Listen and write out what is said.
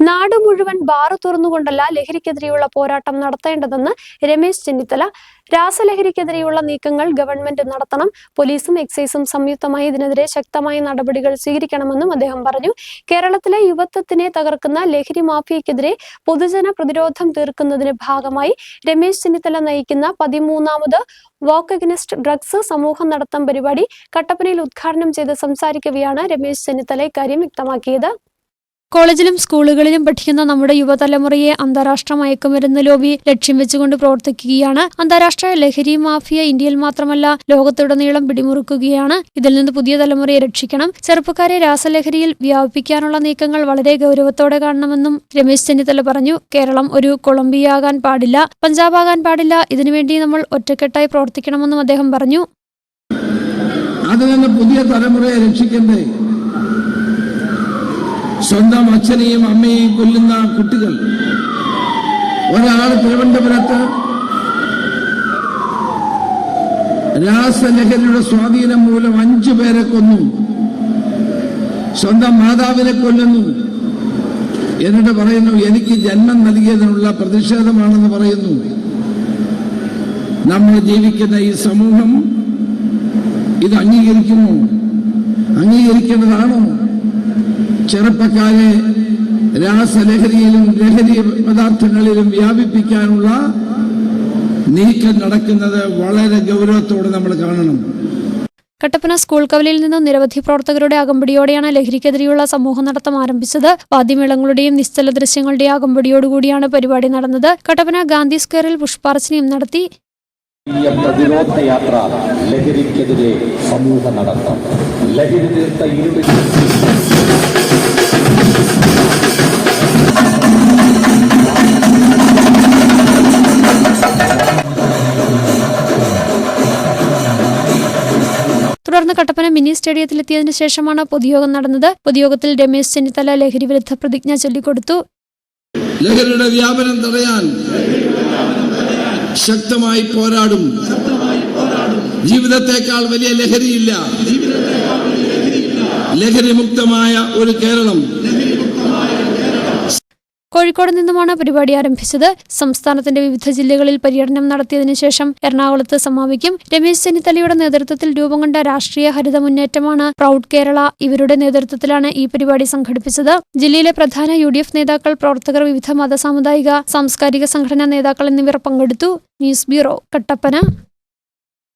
നാട് മുഴുവൻ ബാറ് തുറന്നുകൊണ്ടല്ല ലഹരിക്കെതിരെയുള്ള പോരാട്ടം നടത്തേണ്ടതെന്ന് രമേശ് ചെന്നിത്തല. രാസലഹരിക്കെതിരെയുള്ള നീക്കങ്ങൾ ഗവൺമെന്റ് നടത്തണം. പോലീസും എക്സൈസും സംയുക്തമായി ഇതിനെതിരെ ശക്തമായ നടപടികൾ സ്വീകരിക്കണമെന്നും അദ്ദേഹം പറഞ്ഞു. കേരളത്തിലെ യുവത്വത്തിനെ തകർക്കുന്ന ലഹരി മാഫിയക്കെതിരെ പൊതുജന പ്രതിരോധം തീർക്കുന്നതിന് ഭാഗമായി രമേശ് ചെന്നിത്തല നയിക്കുന്ന പതിമൂന്നാമത് വാക്ക് അഗനിസ്റ്റ് ഡ്രഗ്സ് സമൂഹം നടത്തം പരിപാടി കട്ടപ്പനയിൽ ഉദ്ഘാടനം ചെയ്ത് സംസാരിക്കവെയാണ് രമേശ് ചെന്നിത്തല ഇക്കാര്യം വ്യക്തമാക്കിയത്. കോളേജിലും സ്കൂളുകളിലും പഠിക്കുന്ന നമ്മുടെ യുവതലമുറയെ അന്താരാഷ്ട്ര മയക്കുമരുന്ന് ലോബി ലക്ഷ്യം വെച്ചുകൊണ്ട് പ്രവർത്തിക്കുകയാണ്. അന്താരാഷ്ട്ര ലഹരി മാഫിയ ഇന്ത്യയിൽ മാത്രമല്ല ലോകത്തുടനീളം പിടിമുറുക്കുകയാണ്. ഇതിൽ നിന്ന് പുതിയ തലമുറയെ രക്ഷിക്കണം. ചെറുപ്പക്കാരെ രാസലഹരിയിൽ വ്യാപിപ്പിക്കാനുള്ള നീക്കങ്ങൾ വളരെ ഗൗരവത്തോടെ കാണണമെന്നും രമേശ് ചെന്നിത്തല പറഞ്ഞു. കേരളം ഒരു കൊളംബിയ ആകാൻ പാടില്ല പഞ്ചാബ് പഞ്ചാബാകാൻ പാടില്ല. ഇതിനുവേണ്ടി നമ്മൾ ഒറ്റക്കെട്ടായി പ്രവർത്തിക്കണമെന്നും അദ്ദേഹം പറഞ്ഞു. പുതിയ തലമുറയെ രക്ഷിക്കണ്ടേ? സ്വന്തം അച്ഛനെയും അമ്മയെയും കൊല്ലുന്ന കുട്ടികൾ. ഒരാൾ തിരുവനന്തപുരത്ത് രാസലഹരിയുടെ സ്വാധീനം മൂലം അഞ്ചു പേരെ കൊന്നു. സ്വന്തം മാതാവിനെ കൊല്ലുന്നു. എന്നിട്ട് പറയുന്നു എനിക്ക് ജന്മം നൽകിയതിനുള്ള പ്രതിഷേധമാണെന്ന് പറയുന്നു. നമ്മൾ ജീവിക്കുന്ന ഈ സമൂഹം ഇത് അംഗീകരിക്കുന്നു അംഗീകരിക്കേണ്ടതാണോ? ചെറുപ്പക്കാരെ രാസലഹരിയിലും ലഹരി പദാർത്ഥങ്ങളിലും വ്യാപിപ്പിക്കാനുള്ള നീക്കം നടക്കുന്നത് വളരെ ഗൗരവത്തോടെ നമ്മൾ കാണണം. കട്ടപ്പന സ്കൂൾ കവലയിൽ നിന്നും നിരവധി പ്രവർത്തകരുടെ അകമ്പടിയോടെയാണ് ലഹരിക്കെതിരെയുള്ള സമൂഹ നടത്തം ആരംഭിച്ചത്. വാദ്യമേളങ്ങളുടെയും നിശ്ചല ദൃശ്യങ്ങളുടെയും അകമ്പടിയോടുകൂടിയാണ് പരിപാടി നടന്നത്. കട്ടപ്പന ഗാന്ധി സ്ക്വയറിൽ പുഷ്പാർച്ചനയും നടത്തി. പ്രതിരോധ യാത്ര ലഹരിക്കെതിരെ സമൂഹ നടത്തം. ലഹരി തീർത്ത ഇരുപത് തുടർന്ന് കട്ടപ്പന മിനി സ്റ്റേഡിയത്തിലെത്തിയതിനു ശേഷമാണ് പൊതുയോഗം നടന്നത്. പൊതുയോഗത്തിൽ രമേശ് ചെന്നിത്തല ലഹരി വിരുദ്ധ പ്രതിജ്ഞ ചൊല്ലിക്കൊടുത്തു. ലഹരിയുടെ വ്യാപനം തടയാൻ ശക്തമായി പോരാടും. ജീവിതത്തെക്കാൾ വലിയ ലഹരിയില്ല. ലഹരി മുക്തമായ ഒരു കേരളം. കോഴിക്കോട് നിന്നുമാണ് പരിപാടി ആരംഭിച്ചത്. സംസ്ഥാനത്തിന്റെ വിവിധ ജില്ലകളിൽ പര്യടനം നടത്തിയതിനു ശേഷം എറണാകുളത്ത് സമാപിക്കും. രമേശ് ചെന്നിത്തലയുടെ നേതൃത്വത്തിൽ രൂപം കൊണ്ട രാഷ്ട്രീയ ഹരിത മുന്നേറ്റമാണ് പ്രൗഡ് കേരള ഇവരുടെ നേതൃത്വത്തിലാണ് ഈ പരിപാടി സംഘടിപ്പിച്ചത്. ജില്ലയിലെ പ്രധാന യു നേതാക്കൾ പ്രവർത്തകർ വിവിധ മത സാമുദായിക സാംസ്കാരിക സംഘടനാ നേതാക്കൾ എന്നിവർ പങ്കെടുത്തു. News bureau Kattappana.